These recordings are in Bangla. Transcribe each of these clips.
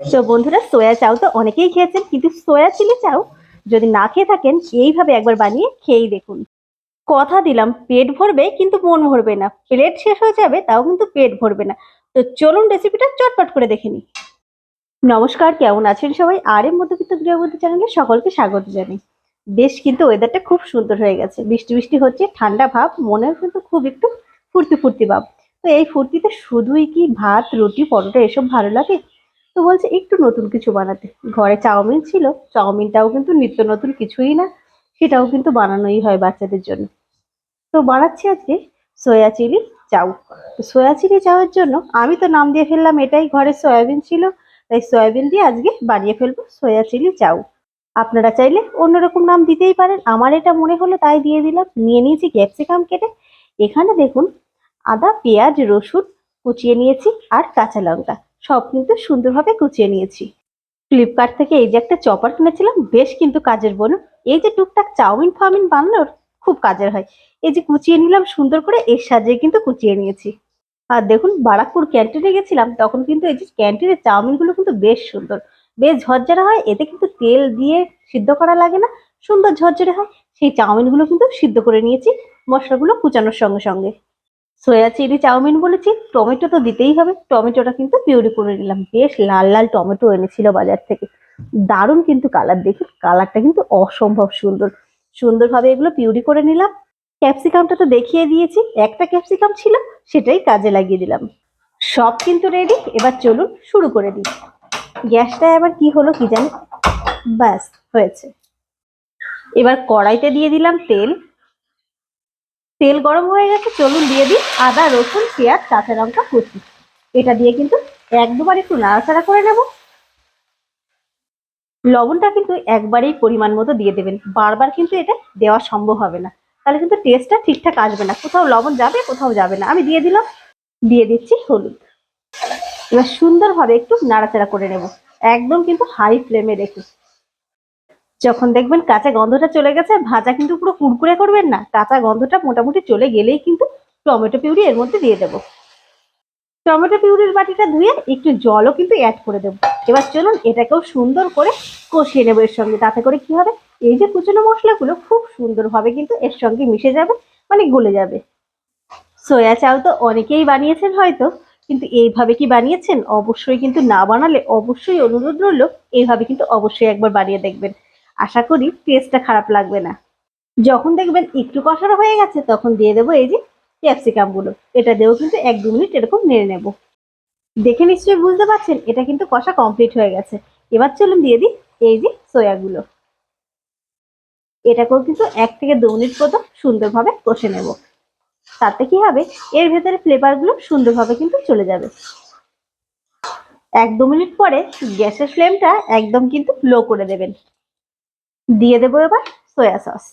তো বন্ধুরা সোয়া চাও তো অনেকেই খেয়েছেন, কিন্তু সোয়া চিলি চাও যদি না খেয়ে থাকেন, এইভাবে একবার বানিয়ে খেয়েই দেখুন। কথা দিলাম, পেট ভরবে কিন্তু মন ভরবে না। প্লেট শেষ হয়ে যাবে, তাও কিন্তু পেট ভরবে না। তো চলুন রেসিপিটা চটপট করে দেখে নিই। নমস্কার, কেমন আছেন সবাই? আর এর মধ্যবিত্ত গৃহবধূ চ্যানেলে সকলকে স্বাগত জানাই। বেশ কিন্তু ওয়েদারটা খুব সুন্দর হয়ে গেছে। বৃষ্টি বৃষ্টি হচ্ছে, ঠান্ডা ভাব মনেও কিন্তু খুব একটু ফুর্তি ফুর্তি ভাব। তো এই ফুর্তিতে শুধুই কি ভাত, রুটি, পরোটা, এসব ভালো লাগে? তো বলছে, একটু নতুন কিছু বানাতে। ঘরে চাউমিন ছিল, চাউমিনটাও কিন্তু নিত্য নতুন কিছুই না, সেটাও কিন্তু বানানোই হয় বাচ্চাদের জন্য। তো বানাচ্ছি আজকে সয়া চিলি চাউ। তো সয়া চিলি চাউয়ের জন্য আমি তো নাম দিয়ে ফেললাম, এটাই ঘরে সয়াবিন ছিল, তাই সয়াবিন দিয়ে আজকে বানিয়ে ফেলব সয়া চিলি চাউ। আপনারা চাইলে অন্যরকম নাম দিতেই পারেন, আমার এটা মনে হলো তাই দিয়ে দিলাম। নিয়ে নিয়েছি ক্যাপসিকাম কেটে, এখানে দেখুন আদা, পেঁয়াজ, রসুন কুচিয়ে নিয়েছি আর কাঁচা লঙ্কা। সব কিন্তু সুন্দরভাবে কুচিয়ে নিয়েছি। ফ্লিপকার্ট থেকে এই যে একটা চপার কিনেছিলাম, বেশ কিন্তু কাজের বলুন এই যে টুকটাক চাউমিন, ফাউমিন বানানোর খুব কাজের হয়। এই যে কুচিয়ে নিলাম, সুন্দর করে এর সাজিয়ে কিন্তু কুচিয়ে নিয়েছি। আর দেখুন, বারাকপুর ক্যান্টিনে গেছিলাম, তখন কিন্তু এই যে ক্যান্টিনের চাউমিনগুলো কিন্তু বেশ সুন্দর। বেশ ঝরঝরে হয়, এতে কিন্তু তেল দিয়ে সিদ্ধ করা লাগে না। সুন্দর ঝরঝরে হয়, সেই চাউমিনগুলো কিন্তু সিদ্ধ করে নিয়েছি, মশলাগুলো কুচানোর সঙ্গে সঙ্গে। সয়া চিলি চাউমিন বলেছি, টমেটো তো দিতেই হবে। টমেটোটা কিন্তু পিউরি করে নিলাম। বেশ লাল লাল টমেটো এনেছিল বাজার থেকে। দারুণ কিন্তু কালার, দেখুন কালারটা কিন্তু অসম্ভব সুন্দর। সুন্দরভাবে এগুলো পিউরি করে নিলাম। ক্যাপসিকামটা তো দেখিয়ে দিয়েছি, একটা ক্যাপসিকাম ছিল, সেটাই কাজে লাগিয়ে দিলাম। সব কিন্তু রেডি, এবার চলুন শুরু করে দিই। গ্যাসটা এবার কি হলো কি জানি? ব্যাস, হয়েছে। এবার কড়াইতে দিয়ে দিলাম তেল। তেল গরম হয়ে গেছে, চলুন দিয়ে দিই আদা, রসুন, পেঁয়াজ, কাঁচা লঙ্কা, কুচি। এটা দিয়ে কিন্তু এক দুবার একটু নাড়াচাড়া করে নেব। লবণটা কিন্তু একবারেই পরিমাণ মতো দিয়ে দেবেন। বারবার কিন্তু এটা দেওয়া সম্ভব হবে না। তাহলে কিন্তু টেস্টটা ঠিকঠাক আসবে না। কোথাও লবণ যাবে, কোথাও যাবে না। আমি দিয়ে দিলাম। দিয়ে দিচ্ছি হলুদ। এবার সুন্দরভাবে একটু নাড়াচাড়া করে নেব। একদম কিন্তু হাই ফ্লেমে রেখে যখন দেখবেন কাঁচা গন্ধটা চলে গেছে, ভাজা কিন্তু পুরো কুড়কুড়ে করবেন না। কাঁচা গন্ধটা মোটামুটি চলে গেলেই কিন্তু টমেটো পিউরি এর মধ্যে দিয়ে দেবো। টমেটো পিউরির বাটিটা ধুয়ে একটু জলও কিন্তু অ্যাড করে দেবো। এবার চলুন এটাকেও সুন্দর করে কষিয়ে নেব এর সঙ্গে। তাতে করে কি হবে? এই যে কুচনো মশলাগুলো খুব সুন্দরভাবে কিন্তু এর সঙ্গে মিশে যাবে মানে গলে যাবে। সয়া চাল তো অনেকেই বানিয়েছেন হয়তো, কিন্তু এইভাবে কি বানিয়েছেন? অবশ্যই কিন্তু না বানালে অবশ্যই অনুরোধ রইল, এইভাবে কিন্তু অবশ্যই একবার বানিয়ে দেখবেন। আশা করি টেস্টটা খারাপ লাগবে না। যখন দেখবেন একটু কষানো হয়ে গেছে, তখন দিয়ে দেবো এই যে ক্যাপসিকামগুলো এটা দিয়েও কিন্তু এক দু মিনিট এরকম নেড়ে নেব। দেখে নিশ্চয়ই বুঝতে পারছেন, এটা কিন্তু কষা কমপ্লিট হয়ে গেছে। এবার চলুন দিয়ে দিই এই যে সয়াগুলো এটাকেও কিন্তু এক থেকে দু মিনিট মতো সুন্দরভাবে কষে নেব। তাতে কি হবে? এর ভেতরে ফ্লেভারগুলো সুন্দরভাবে কিন্তু চলে যাবে। এক দু মিনিট পরে গ্যাসের ফ্লেমটা একদম কিন্তু লো করে দেবেন। দিয়ে দেবো এবার সয়া সস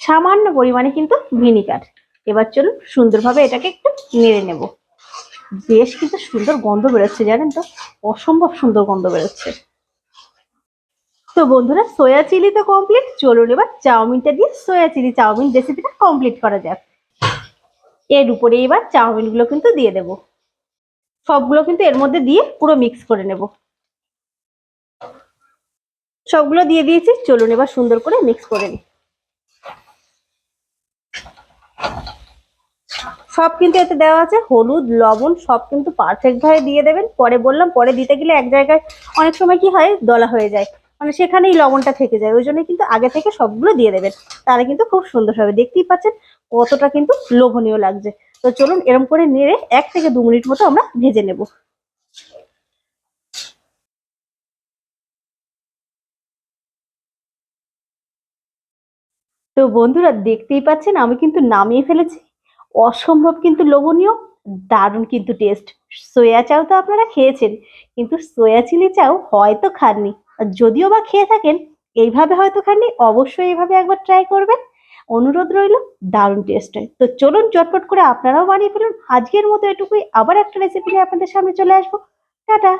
সামান্য পরিমাণে কিন্তু ভিনিগার এবার চলুন সুন্দরভাবে এটাকে একটু নেড়ে নেব। বেশ কিন্তু সুন্দর গন্ধ বেরোচ্ছে, জানেন তো? অসম্ভব সুন্দর গন্ধ বেরোচ্ছে। তো বন্ধুরা সয়া চিলি তো কমপ্লিট চলুন এবার চাউমিনটা দিয়ে সয়া চিলি চাউমিন রেসিপিটা কমপ্লিট করা যাক। এর উপরে এবার চাউমিনগুলো কিন্তু দিয়ে দেব। সবগুলো কিন্তু এর মধ্যে দিয়ে পুরো মিক্স করে নেব। সবগুলো দিয়ে দিয়েছি। চলুন এবার সুন্দর করে মিক্স করে নিই। সব কিন্তু এতে দেওয়া আছে। হলুদ, লবণ সব কিন্তু পারফেক্ট ভাবে দিয়ে দেবেন। পরে বললাম, পরে দিতে গেলে এক জায়গায় অনেক সময় কি হয়, দলা হয়ে যায়। মানে সেখানেই লবণটা থেকে যায়। ওই জন্য কিন্তু আগে থেকে সবগুলো দিয়ে দেবেন। তাহলে কিন্তু খুব সুন্দর হবে দেখতেই পাচ্ছেন কতটা কিন্তু লোভনীয় লাগছে। তো চলুন এরম করে নেড়ে এক থেকে দু মিনিট মতো আমরা ভেজে নেব। তো বন্ধুরা দেখতেই পাচ্ছেন, আমি কিন্তু নামিয়ে ফেলেছি। অসম্ভব কিন্তু লোভনীয়, দারুণ কিন্তু টেস্ট সয়া চাও তো আপনারা খেয়েছেন, কিন্তু সয়া চিলি চাও হয়তো খাননি। যদিও বা খেয়ে থাকেন, এইভাবে হয়তো খাননি, অবশ্যই এইভাবে একবার ট্রাই করবেন। অনুরোধ রইল, দারুণ টেস্ট হয়। তো চলুন, চটপট করে আপনারাও বানিয়ে ফেলুন। আজকের মতো এটুকুই। আবার একটা রেসিপি নিয়ে আপনাদের সামনে চলে আসব। টাটা!